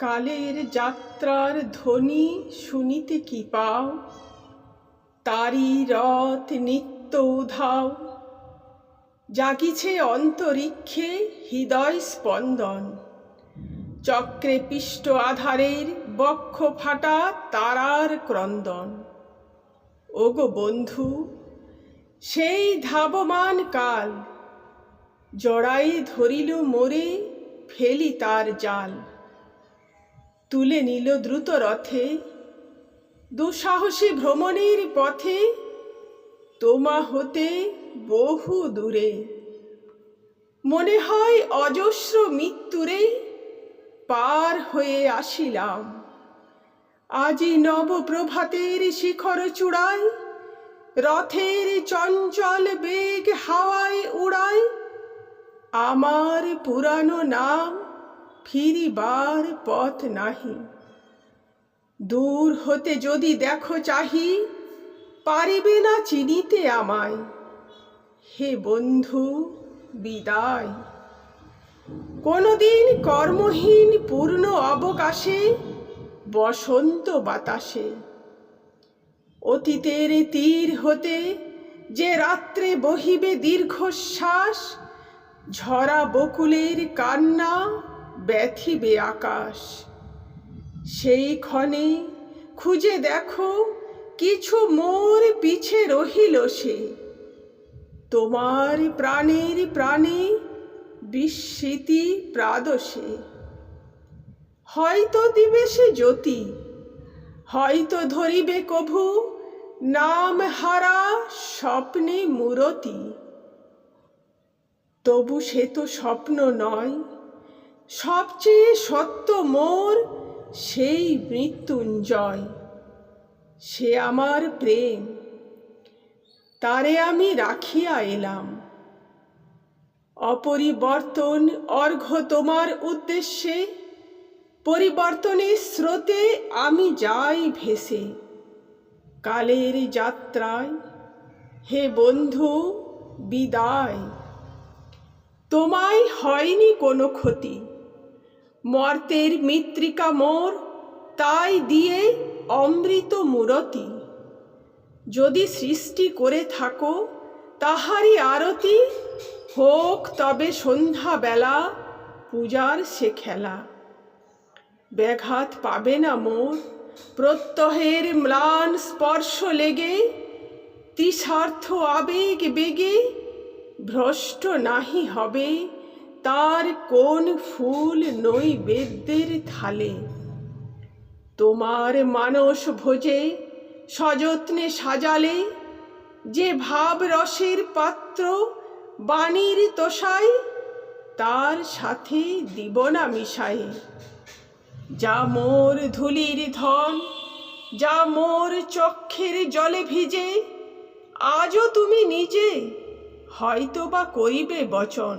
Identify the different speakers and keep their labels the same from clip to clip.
Speaker 1: কালের যাত্রার ধ্বনি শুনিতে কি পাও? তারি রথ নিত্য উধাও। জাগিছে অন্তরিক্ষে হৃদয় স্পন্দন। চক্রে পিষ্ট আধারের বক্ষ ফাটা তারার ক্রন্দন। ওগো বন্ধু, সেই ধাবমান কাল জড়াই ধরিল মোরে ফেলি তার জাল। তুলে নিল দ্রুত রথে। দুঃসাহসী ভ্রমণের পথে তোমা হতে বহু দূরে। মনে হয় অজস্র মৃত্যুরে পার হয়ে আসিলাম। আজি নবপ্রভাতের শিখর চূড়ায়, রথের চঞ্চল বেগ হাওয়ায় উড়ায়, আমার পুরানো নাম ফিরিবার পথ নাহি। দূর হতে যদি দেখো চাহি, পারিবে না চিনিতে আমায়। হে বন্ধু, বিদায়। কোনদিন কর্মহীন পূর্ণ অবকাশে, বসন্ত বাতাসে। অতীতের তীর হতে যে রাত্রে বহিবে দীর্ঘশ্বাস, ঝরা বকুলের কান্না ব্যথিবে আকাশ। সেই ক্ষণে খুঁজে দেখো, কিছু মোর পিছে রহিল সে। তোমার প্রাণের প্রাণে বিস্মৃতি প্রাদশে হয়তো দিবে সে জ্যোতি, হয়তো ধরিবে কভু, নাম হারা স্বপ্নে মূরতি। তবু সে তো স্বপ্ন নয় সবচেয়ে সত্য মোর সেই মৃত্যুঞ্জয়। সে আমার প্রেম, তারে আমি রাখিয়া এলাম। অপরিবর্তন অর্ঘ্য তোমার উদ্দেশ্যে পরিবর্তনের স্রোতে আমি যাই ভেসে। কালের যাত্রায়, হে বন্ধু, বিদায়। তোমায় হয়নি কোনো ক্ষতি। মর্তের মৃত্তিকা মোর, তাই দিয়ে অমৃত মূরতি। যদি সৃষ্টি করে থাকো, তাহারই আরতি হোক তবে সন্ধ্যাবেলা পূজার সে খেলা। ব্যাঘাত পাবে না মোর, প্রত্যহের ম্লান স্পর্শ লেগে তৃষার্থ আবেগ বেগে, ভ্রষ্ট নাহি হবে তার কোন ফুল নৈবেদ্যের থালে? তোমার মানস ভোজে সযত্নে সাজালে যে ভাব রসের পাত্র বাণীর তোষায়, তার সাথে দিব না মিশায়ে। যা মোর ধুলির ধন, যা মোর চক্ষের জলে ভিজে, আজও তুমি নিজে হয়তো বা করিবে বচন।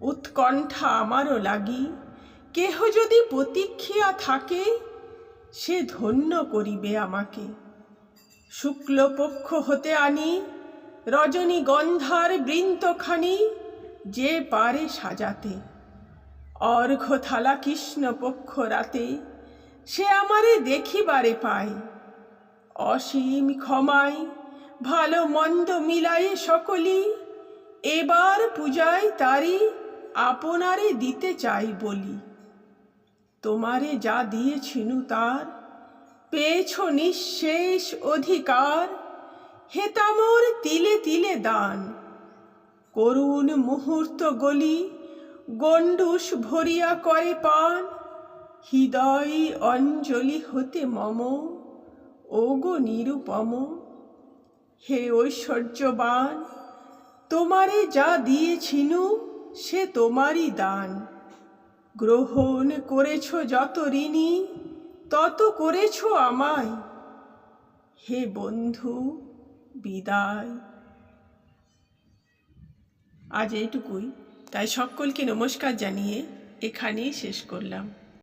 Speaker 1: উৎকণ্ঠা আমারও লাগি। কেহ যদি প্রতীক্ষিয়া থাকে, সে ধন্য করিবে আমাকে। শুক্লপক্ষ হতে আনি, রজনীগন্ধার বৃন্তখানি যে পারে সাজাতে। অর্ঘ থালা কৃষ্ণ পক্ষ রাতে, সে আমারে দেখিবারে পায়। অসীম ক্ষমায়, ভালো মন্দ মিলায়ে সকলি, এবার পূজায় তারি আপনারে দিতে চাই বলি। তোমারে যা দিয়েছিনু তার, পেয়েছ নিঃশেষ অধিকার। হেতামোর তিলে তিলে দান। করুণ মুহূর্ত গলি গণ্ডুস ভরিয়া করে পান। হৃদয় অঞ্জলি হতে মম, ওগো নিরুপম। হে ঐশ্বর্যবান, তোমারে যা দিয়েছিনু সে তোমারই দান। গ্রহণ করেছ যত ঋণী, তত করেছ আমায়। হে বন্ধু, বিদায়। আজ এইটুকুই। তাই সকলকে নমস্কার জানিয়ে এখানেই শেষ করলাম।